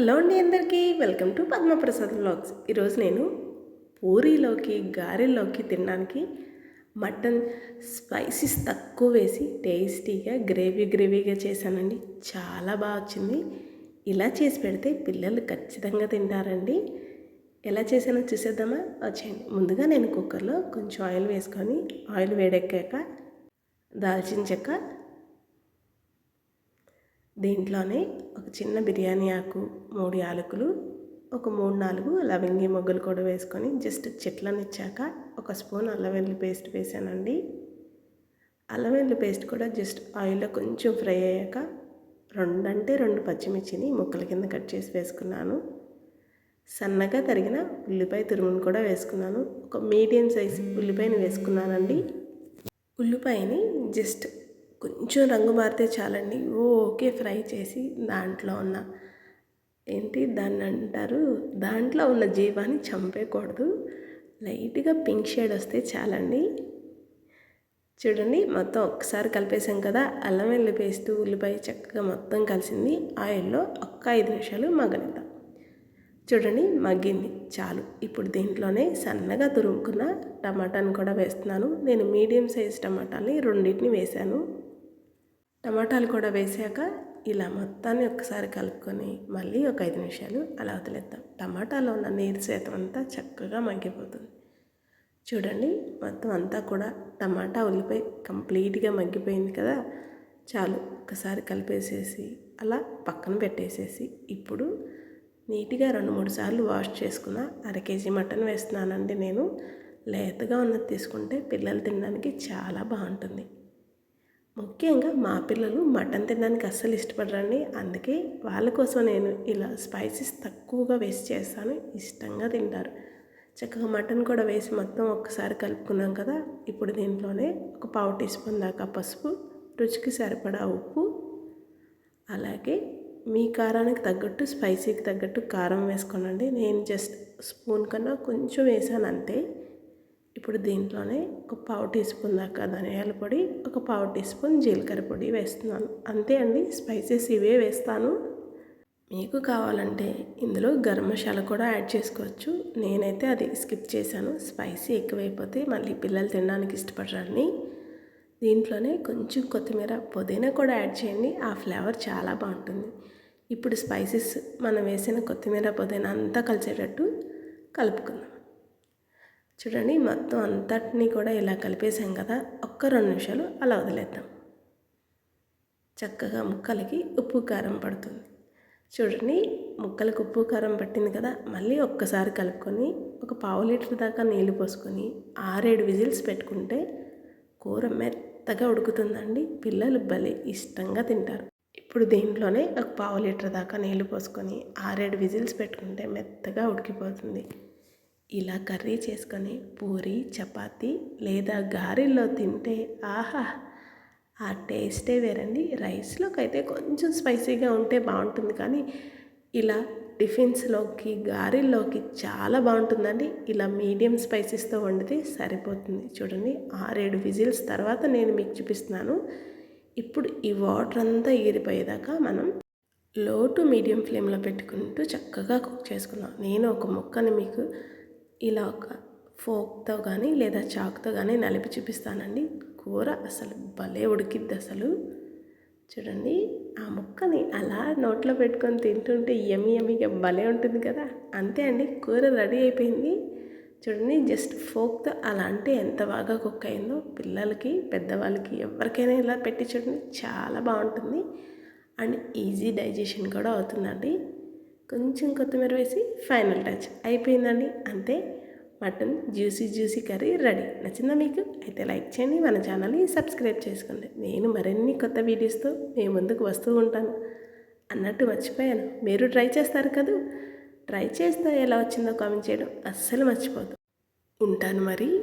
Hello అండి అందరికీ welcome to Padma Prasad vlogs. ఈరోజు నేను పూరీలోకి గారెల్లోకి తినడానికి మటన్ స్పైసీస్ తక్కువ వేసి టేస్టీగా గ్రేవీ గ్రేవీగా చేశానండి. చాలా బాగా వచ్చింది. ఇలా చేసి పెడితే పిల్లలు ఖచ్చితంగా తింటారండి. ఎలా చేశానో చూసేద్దామా? వచ్చేయండి. ముందుగా నేను కుక్కర్లో కొంచెం ఆయిల్ వేసుకొని ఆయిల్ వేడెక్కాక దాల్చిన చెక్క దీంట్లోనే ఒక చిన్న బిర్యానీ ఆకు మూడు యాలకులు ఒక మూడు నాలుగు లవంగి మొగ్గలు కూడా వేసుకొని జస్ట్ చెట్లనిచ్చాక ఒక స్పూన్ అల్లం వెల్లుల్లి పేస్ట్ వేసానండి. అల్లం వెల్లుల్లి పేస్ట్ కూడా జస్ట్ ఆయిల్లో కొంచెం ఫ్రై అయ్యాక రెండంటే రెండు పచ్చిమిర్చిని ముక్కల కింద కట్ చేసి వేసుకున్నాను. సన్నగా తరిగిన ఉల్లిపాయ తురుమును కూడా వేసుకున్నాను. ఒక మీడియం సైజ్ ఉల్లిపాయని వేసుకున్నానండి. ఉల్లిపాయని జస్ట్ కొంచెం రంగు మారితే చాలండి. ఓకే ఫ్రై చేసి దాంట్లో ఉన్న ఏంటి దాన్ని అంటారు? దాంట్లో ఉన్న జీవాన్ని చంపేయకూడదు. లైట్గా పింక్ షేడ్ వస్తే చాలండి. చూడండి మొత్తం ఒకసారి కలిపేసాం కదా అల్లం వెల్లి పేస్ట్ ఉల్లిపాయ చక్కగా మొత్తం కలిసింది. ఆయిల్లో ఒక్క ఐదు నిమిషాలు మగ్గనిద్దాం. చూడండి మగ్గింది. చాలు. ఇప్పుడు దీంట్లోనే సన్నగా తురుముకున్న టమాటాను కూడా వేస్తున్నాను. నేను మీడియం సైజ్ టమాటాని రెండింటిని వేశాను టమాటాలు కూడా వేసాక ఇలా మొత్తాన్ని ఒకసారి కలుపుకొని మళ్ళీ ఒక ఐదు నిమిషాలు అలా వదిలేద్దాం. టమాటాలో ఉన్న నీరు శాతం అంతా చక్కగా మగ్గిపోతుంది. చూడండి మొత్తం అంతా కూడా టమాటా ఉల్లిపాయ కంప్లీట్గా మగ్గిపోయింది కదా? చాలు ఒకసారి కలిపేసేసి అలా పక్కన పెట్టేసేసి ఇప్పుడు నీట్గా రెండు మూడు సార్లు వాష్ చేసుకున్న అర కేజీ మటన్ వేస్తున్నానండి నేను. లేతగా ఉన్నది తీసుకుంటే పిల్లలు తినడానికి చాలా బాగుంటుంది. ముఖ్యంగా మా పిల్లలు మటన్ తినడానికి అస్సలు ఇష్టపడరండి. అందుకే వాళ్ళ కోసం నేను ఇలా స్పైసెస్ తక్కువగా వేసి చేస్తాను. ఇష్టంగా తింటారు. చక్కగా మటన్ కూడా వేసి మొత్తం ఒక్కసారి కలుపుకున్నాం కదా ఇప్పుడు దీంట్లోనే ఒక పావు టీ స్పూన్ దాకా పసుపు రుచికి సరిపడా ఉప్పు అలాగే మీ కారానికి తగ్గట్టు స్పైసీకి తగ్గట్టు కారం వేసుకోనండి. నేను జస్ట్ స్పూన్ కన్నా కొంచెం వేసాను అంతే. ఇప్పుడు దీంట్లోనే ఒక పావు టీ స్పూన్ దాకా ధనియాల పొడి ఒక పావు టీ స్పూన్ జీలకర్ర పొడి వేస్తున్నాను. అంతే అండి స్పైసెస్ ఇవే వేస్తాను. మీకు కావాలంటే ఇందులో గరం మసాలా కూడా యాడ్ చేసుకోవచ్చు. నేనైతే అది స్కిప్ చేశాను. స్పైసీ ఎక్కువైపోతే మళ్ళీ పిల్లలు తినడానికి ఇష్టపడరని దీంట్లోనే కొంచెం కొత్తిమీర పుదీనా కూడా యాడ్ చేయండి. ఆ ఫ్లేవర్ చాలా బాగుంటుంది. ఇప్పుడు స్పైసెస్ మనం వేసిన కొత్తిమీర పుదీనా అంతా కలిసేటట్టు కలుపుకుందాం. చూడండి మొత్తం అంతటినీ కూడా ఇలా కలిపేసాం కదా ఒక్క రెండు నిమిషాలు అలా వదిలేద్దాం. చక్కగా ముక్కలకి ఉప్పు కారం పడుతుంది. చూడండి ముక్కలకు ఉప్పు కారం పట్టింది కదా మళ్ళీ ఒక్కసారి కలుపుకొని ఒక పావు లీటర్ దాకా నీళ్ళు పోసుకొని ఆరేడు విజిల్స్ పెట్టుకుంటే కూర మెత్తగా ఉడుకుతుందండి. పిల్లలు భలే ఇష్టంగా తింటారు. ఇప్పుడు దీంట్లోనే ఒక పావు లీటర్ దాకా నీళ్ళు పోసుకొని ఆరేడు విజిల్స్ పెట్టుకుంటే మెత్తగా ఉడికిపోతుంది. ఇలా కర్రీ చేసుకొని పూరి చపాతి లేదా గారెల్లో తింటే ఆహా ఆ టేస్టే వేరండి. రైస్లోకి అయితే కొంచెం స్పైసీగా ఉంటే బాగుంటుంది కానీ ఇలా టిఫిన్స్లోకి గారెల్లోకి చాలా బాగుంటుందండి. ఇలా మీడియం స్పైసెస్తో వండితే సరిపోతుంది. చూడండి ఆరేడు విజిల్స్ తర్వాత నేను మీకు చూపిస్తున్నాను. ఇప్పుడు ఈ వాటర్ అంతా ఈరిపోయేదాకా మనం లో టు మీడియం ఫ్లేమ్లో పెట్టుకుంటూ చక్కగా కుక్ చేసుకున్నాం నేను ఒక ముక్కని మీకు ఇలా ఒక ఫోక్తో కానీ లేదా చాక్తో కానీ నలిపి చూపిస్తానండి. కూర అసలు భలే ఉడికిద్ది అసలు. చూడండి ఆ ముక్కని అలా నోట్లో పెట్టుకొని తింటుంటే ఎమి ఎమిగా భలే ఉంటుంది కదా. అంతే అండి కూర రెడీ అయిపోయింది. చూడండి జస్ట్ ఫోక్తో అలా అంటే ఎంత బాగా కుక్ అయిందో పిల్లలకి పెద్దవాళ్ళకి ఎవరికైనా ఇలా పెట్టి చూడండి చాలా బాగుంటుంది. అండ్ ఈజీ డైజెషన్ కూడా అవుతుందండి. కొంచెం కొత్తిమీర వేసి ఫైనల్ టచ్ అయిపోయిందండి. అంతే. Mutton juicy juicy curry ready. నచ్చిందా మీకు? అయితే లైక్ చేయండి మన ఛానల్ని సబ్స్క్రైబ్ చేసుకోండి. నేను మరిన్ని కొత్త వీడియోస్తో మీ ముందుకు వస్తూ ఉంటాను. అన్నట్టు మర్చిపోయాను. మీరు ట్రై చేస్తారు కదా? ట్రై చేస్తే ఎలా వచ్చిందో కామెంట్ చేయడం అస్సలు మర్చిపోదు. ఉంటాను మరి.